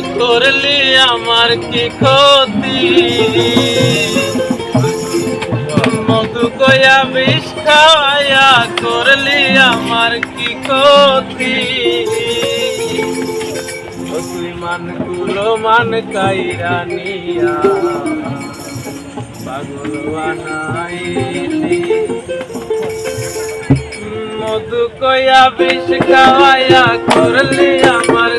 করলি আমার কি ক্ষতি? মধু কয়া বিষ খাওয়াইয়া করলি আমার কি ক্ষতি? তুই মান কুলো মান কাইরা নিয়া পাগল বানাইলি। মধু কয়া বিষ খাওয়াইয়া করলি আমার